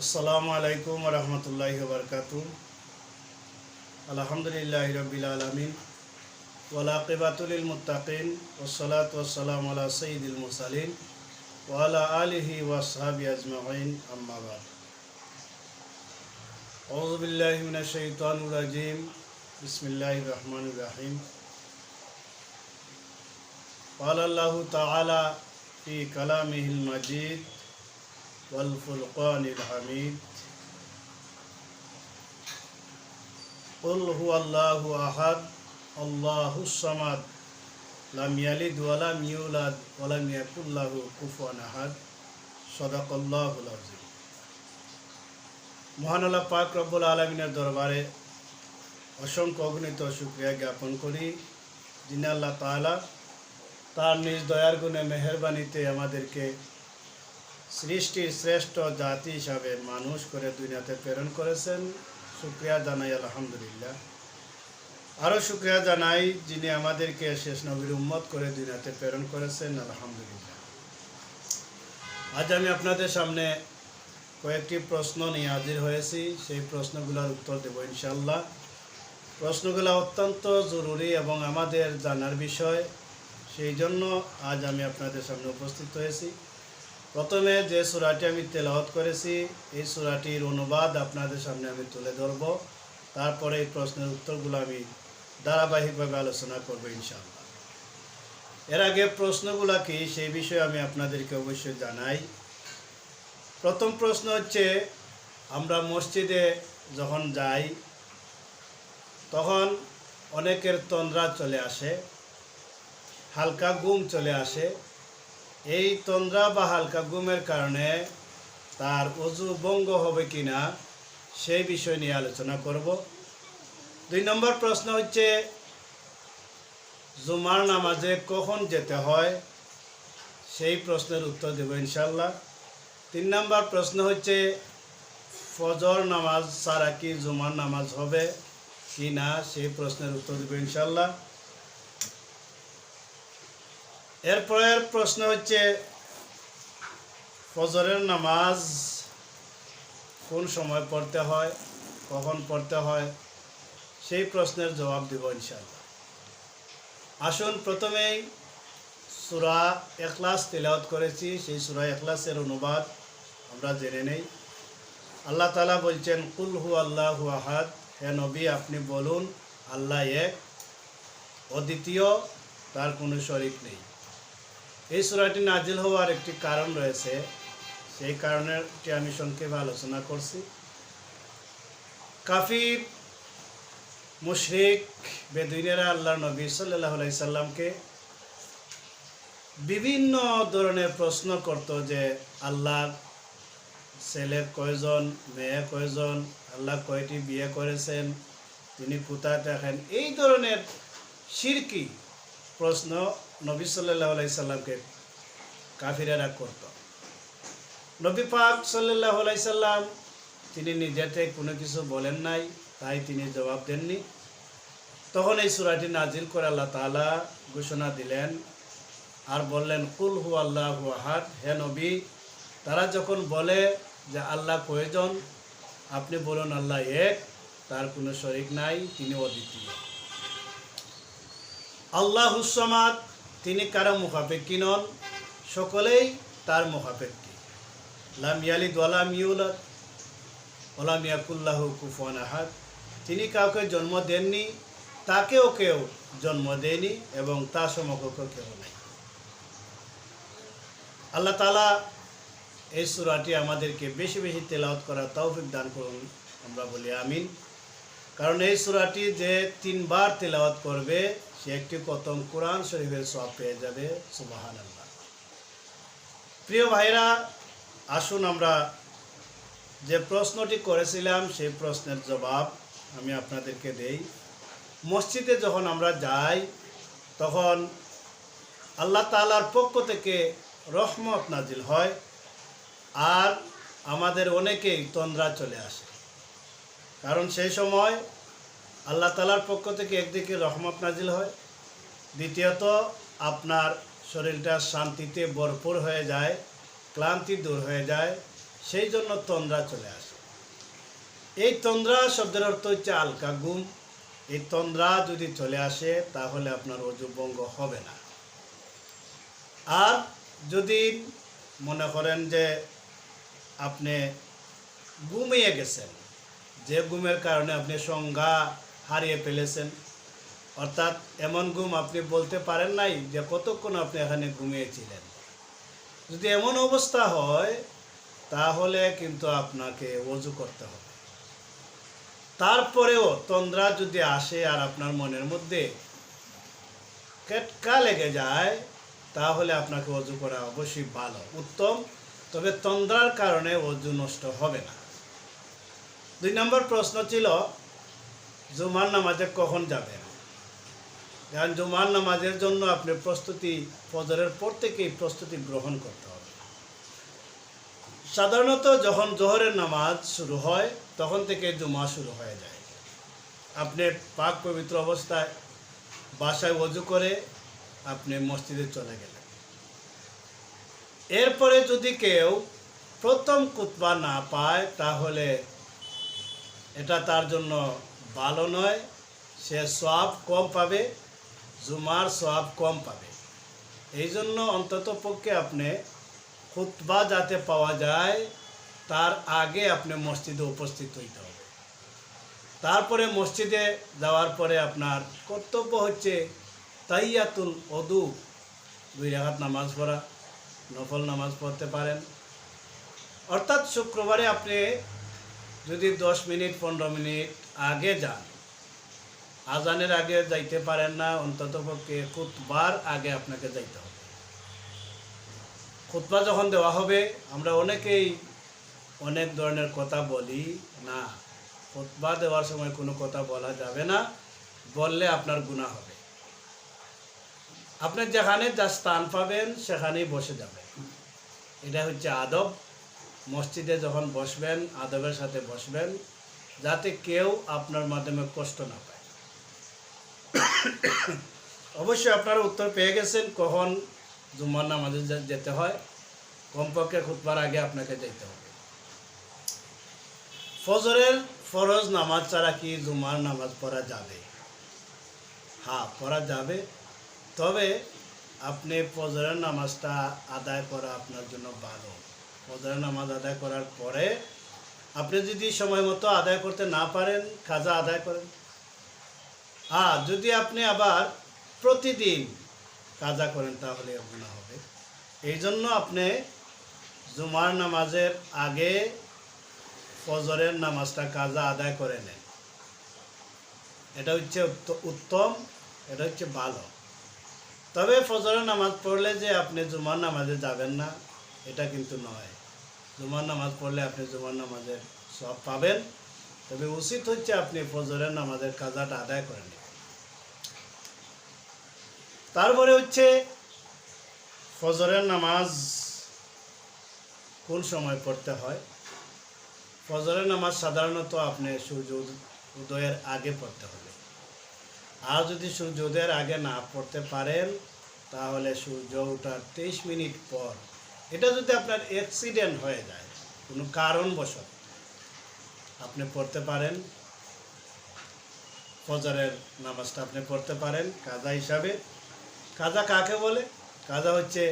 আসসালামু আলাইকুম রহমতুল্লাহ বরকাত আলহামদুলিল্লাহ রবিল আলমিন। ওলাকিবাতুল মুতাকিন ওসলাত ওসালাম আলা সঈদুল মুসালিন ওয়ালা আলহি ওয়াসাবি আজমাইন। আম্মাবাদ আউজবিল্লাহ মিনা শৈতানুর রাজিম। বিসমিল্লাহ রহমান রাহিম। قال الله تعالى في كلامه المجيد والفرقان الحميد قل هو الله أحد الله الصمد لم يلد ولم يولد ولم يكن له كفوا أحد صدق الله العظيم মহান আল্লাহ পাক রব্বুল আলমিনের দরবারে অসংখ্য অগণিত শুক্রিয়া জ্ঞাপন করি যিনি আল্লাহ তাআলা তার নিজ দয়ার গুণে মেহরবানিতে আমাদেরকে সৃষ্টির শ্রেষ্ঠ জাতি হিসাবে মানুষ করে দুনিয়াতে প্রেরণ করেছেন। শুক্রিয়া জানাই, আলহামদুলিল্লাহ। আরও শুক্রিয়া জানাই যিনি আমাদেরকে শেষ নবীর উম্মত করে দুনিয়াতে প্রেরণ করেছেন, আলহামদুলিল্লাহ। আজ আমি আপনাদের সামনে কয়েকটি প্রশ্ন নিয়ে হাজির হয়েছি। সেই প্রশ্নগুলোর উত্তর দেব ইনশাল্লাহ প্রশ্নগুলো অত্যন্ত জরুরি এবং আমাদের জানার বিষয়। সেই জন্য আজ আমি আপনাদের সামনে উপস্থিত হয়েছি। প্রথমে যে সুরাটি আমি তেলাওয়াত করেছি, এই সুরাটির অনুবাদ আপনাদের সামনে আমি তুলে ধরব। তারপরে এই প্রশ্নের উত্তরগুলো আমি ধারাবাহিকভাবে আলোচনা করব ইনশাআল্লাহ। এর আগে প্রশ্নগুলো কি, সেই বিষয়ে আমি আপনাদেরকে অবশ্যই জানাই। প্রথম প্রশ্ন হচ্ছে, আমরা মসজিদে যখন যাই, তখন অনেকের তন্দ্রা চলে আসে। হালকা ঘুম চলে আসে। এই তন্দ্রা বা হালকা ঘুমের কারণে তার অজু ভঙ্গ হবে কি না সেই বিষয় নিয়ে আলোচনা করব। দুই নম্বর প্রশ্ন হচ্ছে, জুমার নামাজে কখন যেতে হয়? সেই প্রশ্নের উত্তর দেব ইনশাল্লাহ তিন নম্বর প্রশ্ন হচ্ছে, ফজর নামাজ ছাড়া কি জুমার নামাজ হবে কি না সেই প্রশ্নের উত্তর দেব ইনশাল্লাহ এরপরের প্রশ্ন হচ্ছে, ফজরের নামাজ কোন সময় পড়তে হয়, কখন পড়তে হয়? সেই প্রশ্নের জবাব দেব ইনশাল্লাহ আসুন প্রথমেই সুরা এখলাস তেলাওয়াত করেছি। সেই সুরা এখলাসের অনুবাদ আমরা জেনে নেই। আল্লাহ তালা বলছেন, কুল হু আল্লাহু আহাদ। হে নবী, আপনি বলুন, আল্লাহ এক। অদ্বিতীয়, তার কোনো শরিক নেই। এই সুরাটি নাজিল হওয়ার একটি কারণ রয়েছে। সেই কারণেরটি আমি সংক্ষেপে আলোচনা করছি। কাফির, মুশরিক, বেদুইনেরা আল্লাহ নবী সাল্লাহ সাল্লামকে বিভিন্ন ধরনের প্রশ্ন করত যে, আল্লাহ ছেলে কয়জন, মেয়ে কয়জন, আল্লাহ কয়টি বিয়ে করেছেন, তিনি কোথায় থাকেন, এই ধরনের সিরকি প্রশ্ন নবী সাল্লাহ সাল্লামকে কাফিরেরা করত। নবী পাক সাল্লাহ সাল্লাম তিনি নিজেতে কোনো কিছু বলেন নাই, তাই তিনি জবাব দেননি। তখন এই সুরাটি নাজিল করে আল্লাহ তালা ঘোষণা দিলেন আর বললেন, কুল হু আল্লাহ হু আহাদ। হে নবী, তারা যখন বলে যে আল্লাহ প্রয়োজন আপনি বলুন আল্লাহ এক, তার কোনো শরিক নাই, তিনি অদ্বিতীয়। আল্লাহ হুসমাদ তিনি কারও মুখাপেক্ষী নন, সকলেই তার মুখাপেক্ষী। লাম ইয়ালিদ ওয়ালাম ইউলাদ ওলাম ইয়াকুল্লাহ কুফান আহাদ। তিনি কাউকে জন্ম দেননি, তাকেও কেউ জন্ম দেয়নি এবং তার সমকক্ষ কেউ নেই। আল্লাহ তালা এই সুরাটি আমাদেরকে বেশি বেশি তেলাওয়াত করার তৌফিক দান করুন, আমরা বলি আমিন। কারণ এই সুরাটি যে তিনবার তেলাওয়াত করবে সে একটি কতম কোরআন শরীফের সব পেয়ে যাবে সুবাহান আল্লাহ প্রিয় ভাইরা, আসুন আমরা যে প্রশ্নটি করেছিলাম, সেই প্রশ্নের জবাব আমি আপনাদেরকে দেই। মসজিদে যখন আমরা যাই, তখন আল্লাহ তালার পক্ষ থেকে রহমত নাজিল হয় আর আমাদের অনেকেই তন্দ্রা চলে আসে। কারণ সেই সময় আল্লাহ তালার পক্ষ থেকে একদিকে রহমত নাজিল হয়, দ্বিতীয়ত আপনার শরীরটা শান্তিতে ভরপুর হয়ে যায়, ক্লান্তি দূর হয়ে যায়, সেই জন্য তন্দ্রা চলে আসে। এই তন্দ্রা শব্দের অর্থ হচ্ছে আলকা ঘুম। এই তন্দ্রা যদি চলে আসে, তাহলে আপনার অজুভঙ্গ হবে না। আর যদি মনে করেন যে আপনি ঘুমিয়ে গেছেন, যে ঘুমের কারণে আপনি সংজ্ঞা হারিয়ে ফেলেছেন। অর্থাৎ এমন ঘুম আপনি বলতে পারেন নাই যে কতক্ষণ আপনি এখানে ঘুমিয়েছিলেন। যদি এমন অবস্থা হয়, তাহলে কিন্তু আপনাকে অজু করতে হবে। তারপরেও তন্দ্রা যদি আসে আর আপনার মনের মধ্যে কেটকা লেগে যায়, তাহলে আপনাকে অজু করা অবশ্যই ভালো, উত্তম। তবে তন্দ্রার কারণে অজু নষ্ট হবে না। দুই নম্বর প্রশ্ন ছিল জুমার নামাজে কখন যাবেন কারণ জুমার নামাজের জন্য আপনি প্রস্তুতি, ফজরের পর থেকেই প্রস্তুতি গ্রহণ করতে হবে। সাধারণত যখন জোহরের নামাজ শুরু হয়, তখন থেকে জুমা শুরু হয়ে যায়। আপনি পাক পবিত্র অবস্থায় বাসায় অজু করে আপনি মসজিদে চলে গেলেন। এরপরে যদি কেউ প্রথম কুতবা না পায়, তাহলে এটা তার জন্য ভালো নয়, সে সব কম পাবে, জুমার সব কম পাবে। এই জন্য অন্তত পক্ষে আপনি খুতবা যাতে পাওয়া যায়, তার আগে আপনি মসজিদে উপস্থিত হইতে হবে। তারপরে মসজিদে যাওয়ার পরে আপনার কর্তব্য হচ্ছে তাইয়াতুল অদু দুই রাখাত নামাজ পড়া, নফল নামাজ পড়তে পারেন। অর্থাৎ শুক্রবারে আপনি যদি দশ মিনিট, পনেরো মিনিট আগে যান। আজানের আগে যাইতে পারেন না, অন্তত পক্ষে খুতবার আগে আপনাকে যাইতে হবে। খুতবা যখন দেওয়া হবে, আমরা অনেকেই অনেক ধরনের কথা বলি, না, খুতবা দেওয়ার সময় কোনো কথা বলা যাবে না, বললে আপনার গুণা হবে। আপনি যেখানে যা স্থান পাবেন, সেখানেই বসে যাবেন। এটা হচ্ছে আদব। মসজিদে যখন বসবেন, আদবের সাথে বসবেন যাতে কেউ আপনার মাধ্যমে কষ্ট না পায়। অবশ্যই আপনারা উত্তর পেয়ে গেছেন, কখন জুম্মার নামাজে যেতে হয়। কমপক্ষে খুতবার আগে আপনাকে যেতে হবে। ফজরের ফরজ নামাজ ছাড়া কি জুমার নামাজ পড়া যাবে? হ্যাঁ পড়া যাবে। তবে আপনি ফজরের নামাজটা আদায় করা আপনার জন্য ভালো। ফজরের নামাজ আদায় করার পরে আপনি যদি সময় মতো আদায় করতে না পারেন, খাজা আদায় করেন। আর যদি আপনি আবার প্রতিদিন কাজা করেন, তাহলে গুণা হবে। এই জন্য আপনি জুমার নামাজের আগে ফজরের নামাজটা কাজা আদায় করে নেন। এটা হচ্ছে উত্তম, এটা হচ্ছে ভালো। তবে ফজরের নামাজ পড়লে যে আপনি জুমার নামাজে যাবেন না, এটা কিন্তু নয়। জুমার নামাজ পড়লে আপনি জুমার নামাজের সব পাবেন। তবে উচিত হচ্ছে আপনি ফজরের নামাজের কাজাটা আদায় করে নেবেন তারপরে হচ্ছে ফজরের নামাজ কোন সময় পড়তে হয়? ফজরের নামাজ সাধারণত আপনি সূর্য উদয়ের আগে পড়তে হবে। আর যদি সূর্য উদয়ের আগে না পড়তে পারেন, তাহলে সূর্য ওঠার তেইশ মিনিট পর এটা যদি আপনার অ্যাক্সিডেন্ট হয়ে যায়, কোনো কারণবশত আপনি পড়তে পারেন, ফজরের নামাজটা আপনি পড়তে পারেন, কাজা হিসাবে। কাজা কাকে বলে? কাজা হচ্ছে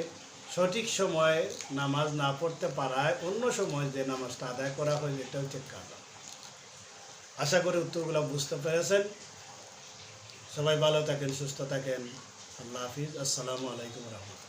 সঠিক সময়ে নামাজ না পড়তে পারায় অন্য সময় যে নামাজটা আদায় করা হয়, এটা হচ্ছে কাজা। আশা করি উত্তরগুলো বুঝতে পেরেছেন। সবাই ভালো থাকেন, সুস্থ থাকেন। আল্লাহ হাফিজ। আসসালামু আলাইকুম রহমতুল্লাহ।